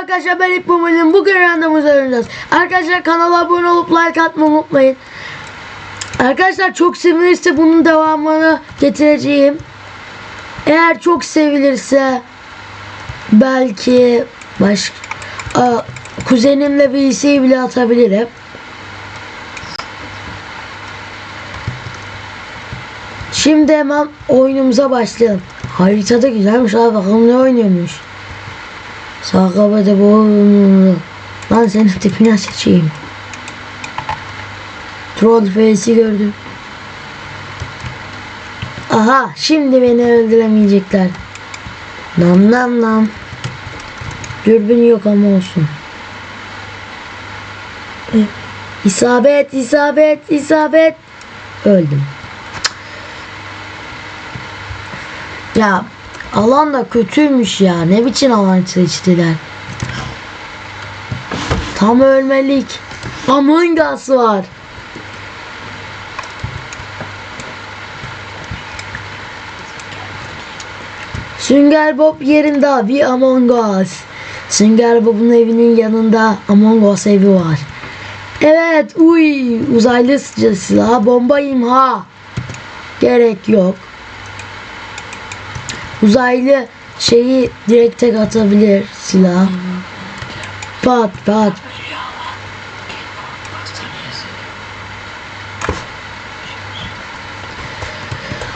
arkadaşlar ben İp Mumun'un bugün randevuza oynayacağız. Arkadaşlar kanala abone olup like atmayı unutmayın. Arkadaşlar çok sevilirse bunun devamını getireceğim. Eğer çok sevilirse belki baş Aa, kuzenimle VC'yi bile atabilirim. Şimdi hemen oyunumuza başlayalım. Haritada güzelmiş abi bakalım ne oynuyormuş. Sağ kabada bu. Lan senin tipine seçeyim. Troll face'i gördüm. Aha şimdi beni öldüremeyecekler. Nam nam nam. Dürbün yok ama olsun. İsabet, isabet, isabet. Öldüm. Ya alan da kötüymüş ya. Ne biçim alan seçtiler. Tam ölmelik. Among Us var. Sünger Bob yerinde bir Among Us. Sünger Bob'un evinin yanında Among Us evi var. Evet, uy, uzaylı silah, bomba imha. Gerek yok. Uzaylı şeyi direkt tek atabilir silah. Pat pat.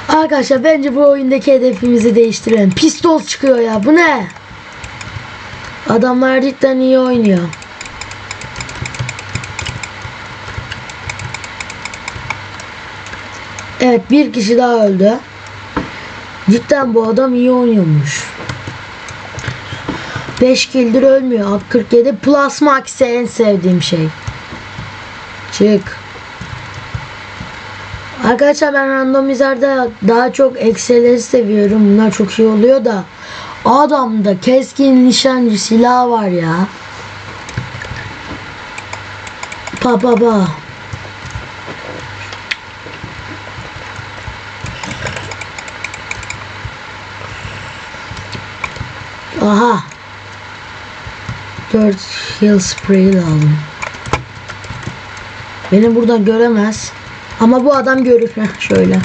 Arkadaşlar bence bu oyundaki hedefimizi değiştirelim. Pistol çıkıyor ya. Bu ne? Adamlar cidden iyi oynuyor. Evet bir kişi daha öldü. Cidden bu adam iyi oynuyormuş. 5 kildir ölmüyor. 47 plus max en sevdiğim şey. Çık. Arkadaşlar ben randomizerde daha çok Excel'leri seviyorum. Bunlar çok iyi oluyor da adamda keskin nişancı silah var ya. Pa pa pa. Aha. 4 heal spray aldım. Beni buradan göremez. Ama bu adam görür. Heh, şöyle.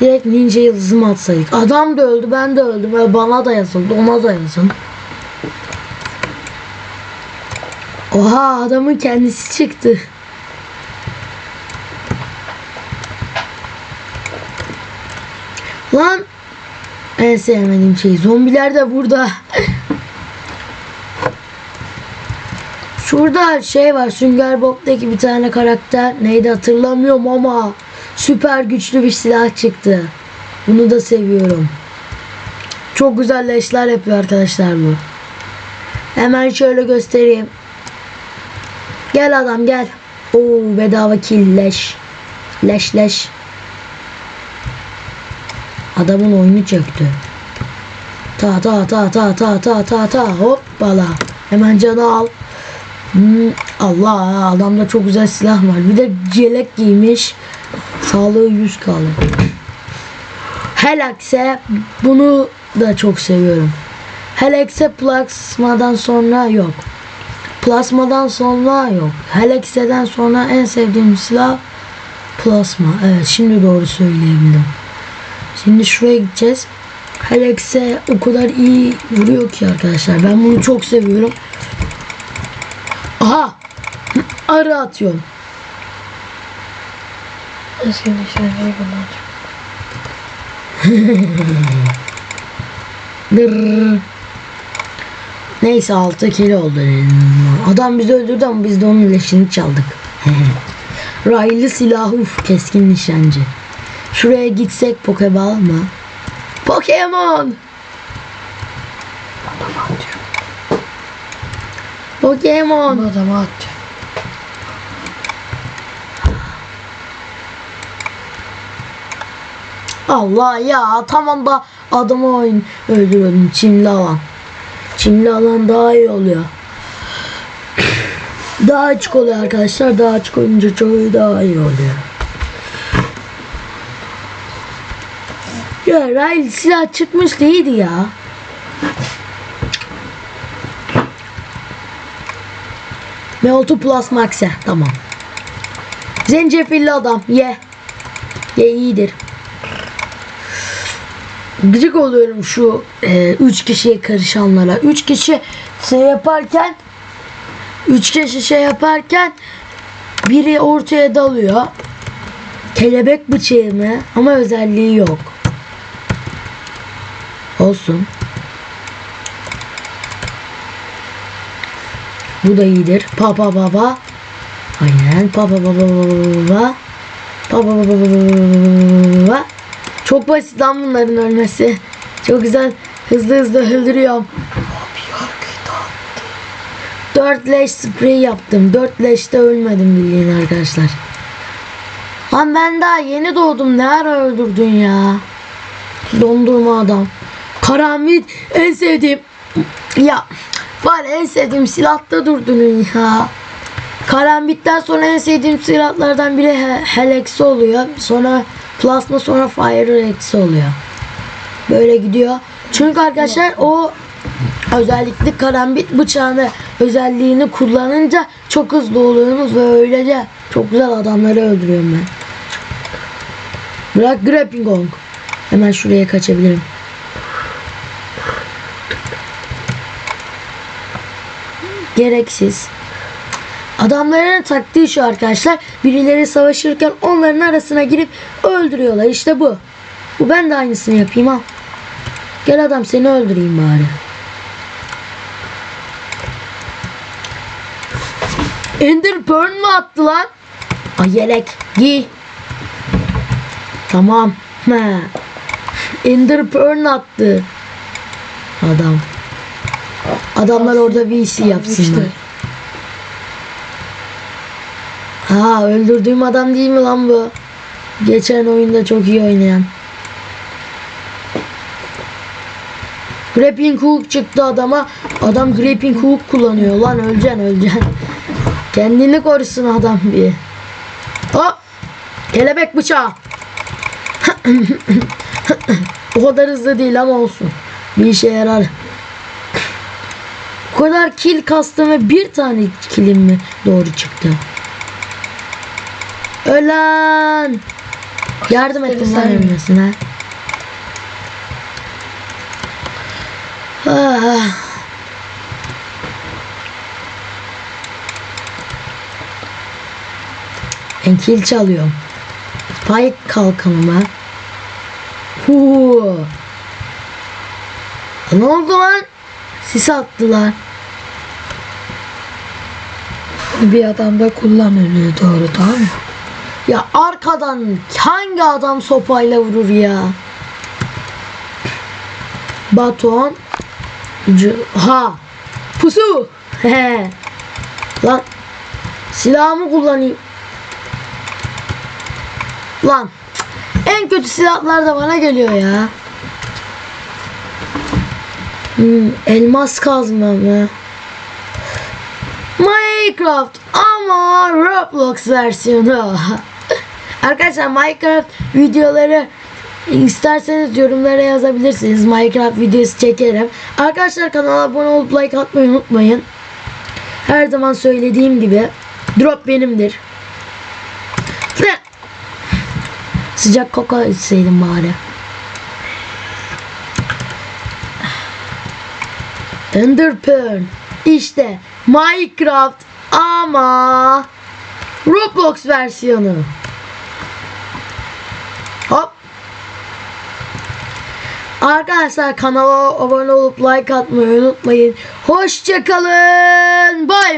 Direkt ninja yıldızımı atsaydık. Adam da öldü ben de öldüm. Ve bana da yazıldı ona da yazın. Oha adamın kendisi çıktı. Lan en sevmediğim şey zombiler de burada. Şurada şey var Sünger Bob'daki bir tane karakter neydi hatırlamıyorum ama süper güçlü bir silah çıktı. Bunu da seviyorum. Çok güzel leşler yapıyor arkadaşlar bu. Hemen şöyle göstereyim. Gel adam gel. Oo bedava kill leş. Leş leş. Adamın oyunu çöktü. Ta ta ta ta ta ta ta ta hoppala. Hemen canı al. Hmm, Allah adamda çok güzel silah var. Bir de celek giymiş. Sağlığı 100 kaldı. Helakse bunu da çok seviyorum. Helakse plasmadan sonra yok. Plasmadan sonra yok. Helakse'den sonra en sevdiğim silah plasma. Evet şimdi doğru söyleyebildim. Şimdi şuraya gideceğiz. Helakse o kadar iyi vuruyor ki arkadaşlar. Ben bunu çok seviyorum. Aha! Arı atıyorum. Bunlar. Dırr. Neyse 6 kilo oldu. Adam bizi öldürdü ama biz de onun leşini çaldık. Raylı silahı uf keskin nişancı. Şuraya gitsek Pokeball mı? Pokemon! Pokemon! Bu adamı atacağım. Allah ya tamam da adamı oyun öldürüyordum çimli alan. Çimli alan daha iyi oluyor. Daha açık oluyor arkadaşlar. Daha açık olunca çoğu daha iyi oluyor. Ya Riley silah çıkmış değildi ya. Meltu Plus Max'e tamam. Zencefilli adam ye. Ye iyidir. Gıcık oluyorum şu 3 e, üç kişiye karışanlara. 3 kişi şey yaparken 3 kişi şey yaparken biri ortaya dalıyor. Kelebek bıçağı mı? Ama özelliği yok. Olsun. Bu da iyidir. Pa pa pa pa. Aynen. Pa pa pa pa pa pa. Pa pa pa pa pa. Çok basit lan bunların ölmesi. Çok güzel. Hızlı hızlı öldürüyorum. Dört leş sprey yaptım. Dört leşte ölmedim bildiğin arkadaşlar. Lan ben daha yeni doğdum. Ne ara öldürdün ya? Dondurma adam. Karambit en sevdiğim. Ya var en sevdiğim silahta durdunun ya. Karambit'ten sonra en sevdiğim silahlardan biri He- Helix oluyor. Sonra Plasma sonra Fire X oluyor. Böyle gidiyor. Çünkü arkadaşlar o özellikle karambit bıçağını özelliğini kullanınca çok hızlı oluyorsunuz ve öylece çok güzel adamları öldürüyorum ben. Bırak grappling gong. Hemen şuraya kaçabilirim. Gereksiz. Adamların taktiği şu arkadaşlar. Birileri savaşırken onların arasına girip öldürüyorlar. İşte bu. Bu ben de aynısını yapayım ha. Gel adam seni öldüreyim bari. Ender Pearl mı attı lan? Ay yelek giy. Tamam. He. Ender Pearl attı. Adam. Adamlar orada VC yapsınlar. Ha öldürdüğüm adam değil mi lan bu? Geçen oyunda çok iyi oynayan. Grappling hook çıktı adama. Adam grappling hook kullanıyor. Lan öleceksin öleceksin. Kendini korusun adam bir. Hop. Kelebek bıçağı. o kadar hızlı değil ama olsun. Bir işe yarar. Kadar kill kastım ve bir tane killim mi doğru çıktı. Ölen. Yardım ettim lan sen- ölmesine. Ah. Ben kil çalıyorum. Spike kalkanıma. Huu. Ne oldu lan? Sis attılar. Bir adam da kullanılıyor doğru tamam mı? Ya arkadan hangi adam sopayla vurur ya? Baton. Ha. Pusu. He. Lan. Silahımı kullanayım. Lan. En kötü silahlar da bana geliyor ya. Hmm, elmas kazma mı? Minecraft ama Roblox versiyonu. Arkadaşlar Minecraft videoları isterseniz yorumlara yazabilirsiniz. Minecraft videosu çekerim. Arkadaşlar kanala abone olup like atmayı unutmayın. Her zaman söylediğim gibi drop benimdir. Sıcak koka içseydim bari. Ender Pearl. İşte Minecraft ama Roblox versiyonu. Hop. Arkadaşlar kanala abone olup like atmayı unutmayın. Hoşçakalın. Bay